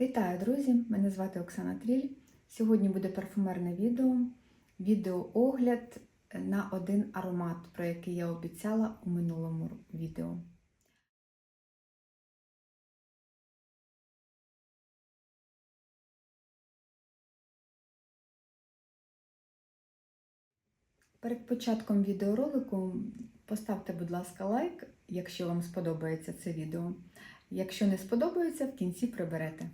Вітаю, друзі! Мене звати Оксана Тріль. Сьогодні буде парфумерне відео, відеоогляд на один аромат, про який я обіцяла у минулому відео. Перед початком відеоролику поставте, будь ласка, лайк, якщо вам сподобається це відео. Якщо не сподобається, в кінці приберете.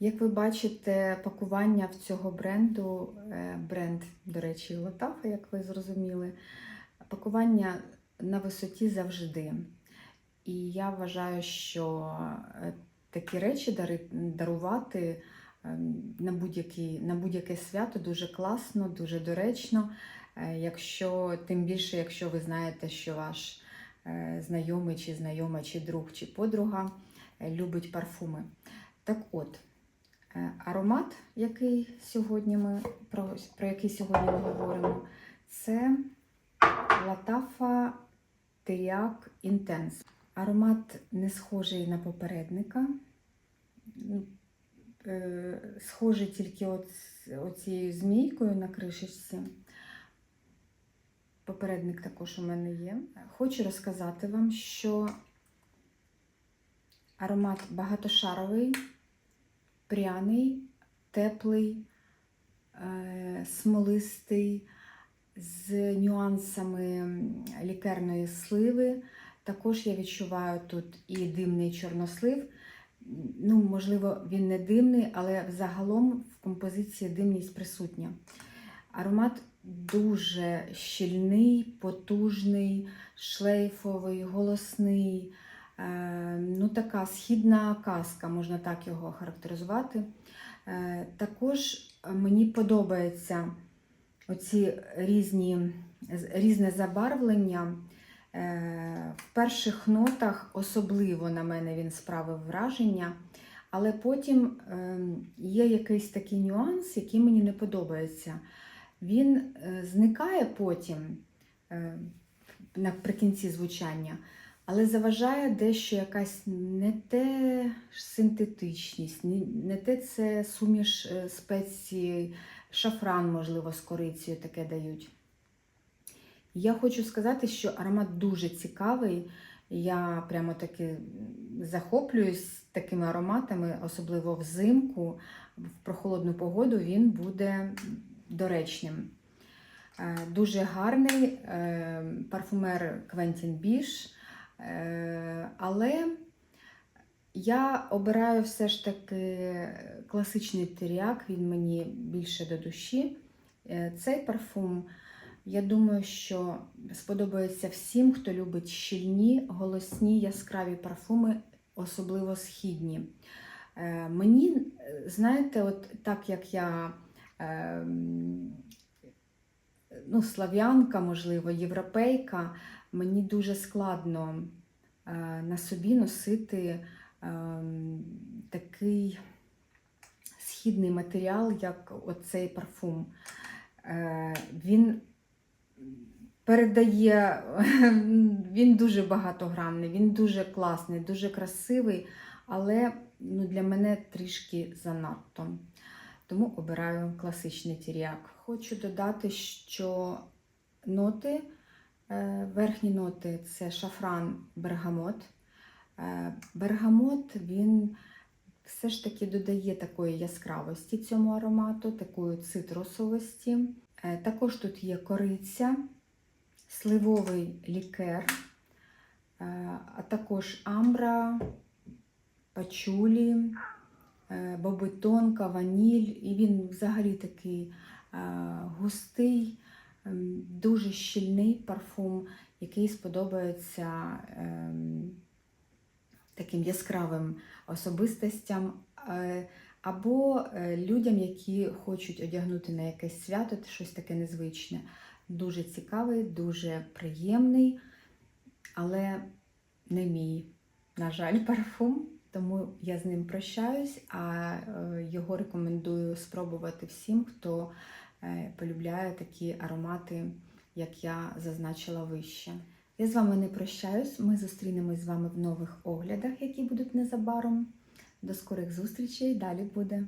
Як ви бачите, пакування в цього бренду, е, бренд, до речі, Латафа, як ви зрозуміли, пакування на висоті завжди. І я вважаю, що е, такі речі дарувати е, на будь-яке свято дуже класно, дуже доречно. Якщо, тим більше, якщо ви знаєте, що ваш знайомий чи знайома, чи друг, чи подруга любить парфуми. Так от, аромат, який сьогодні ми, про, про який сьогодні ми говоримо, це Латафа Теріак Інтенс. Аромат не схожий на попередника. Е, Схожий тільки от, оцією змійкою на кришечці. Попередник також у мене є. Хочу розказати вам, що аромат багатошаровий, пряний, теплий, е, смолистий, з нюансами лікерної сливи. Також я відчуваю тут і димний чорнослив. Ну, можливо, він не димний, але взагалом в композиції димність присутня. Аромат дуже щільний, потужний, шлейфовий, голосний. Е, ну, така східна казка, можна так його характеризувати. Е, також мені подобається оці різні, різне забарвлення. Е, В перших нотах особливо на мене він справив враження, але потім є якийсь такий нюанс, який мені не подобається. Він зникає потім наприкінці звучання, але заважає дещо якась не те синтетичність, не- те це суміш е, спеції, шафран, можливо, з корицею таке дають. Я хочу сказати, що аромат дуже цікавий. Я прямо таки захоплююсь такими ароматами, особливо взимку, в прохолодну погоду він буде доречним. Е, Дуже гарний е, парфумер Квентін Біш, але я обираю все ж таки класичний теріак, він мені більше до душі. Е, Цей парфум, я думаю, що сподобається всім, хто любить щільні, голосні, яскраві парфуми, особливо східні. Е, Мені, е, знаєте, от так як я ем, ну, слав'янка, можливо, європейка, мені дуже складно е, на собі носити ем, такий східний матеріал, як оцей парфум. Е, Він передає, він дуже багатогранний, він дуже класний, дуже красивий, але ну, для мене трішки занадто. Тому обираю класичний тіріак. Хочу додати, що ноти, е, верхні ноти це шафран бергамот. Е, Бергамот він все ж таки додає такої яскравості цьому аромату, такої цитрусовості. Е, Також тут є кориця, сливовий лікер, а також амбра, пачулі, бобитонка, ваніль. І він взагалі такий е, густий, ем, дуже щільний парфум, який сподобається ем, таким яскравим особистостям. е, Або е, людям, які хочуть одягнути на якесь свято щось таке незвичне. Дуже цікавий, дуже приємний, але не мій, на жаль, парфум, тому я з ним прощаюсь, а е, його рекомендую спробувати всім, хто е, полюбляє такі аромати, як я зазначила вище. Я з вами не прощаюсь. Ми зустрінемось з вами в нових оглядах, які будуть незабаром. До скорих зустрічей, далі буде.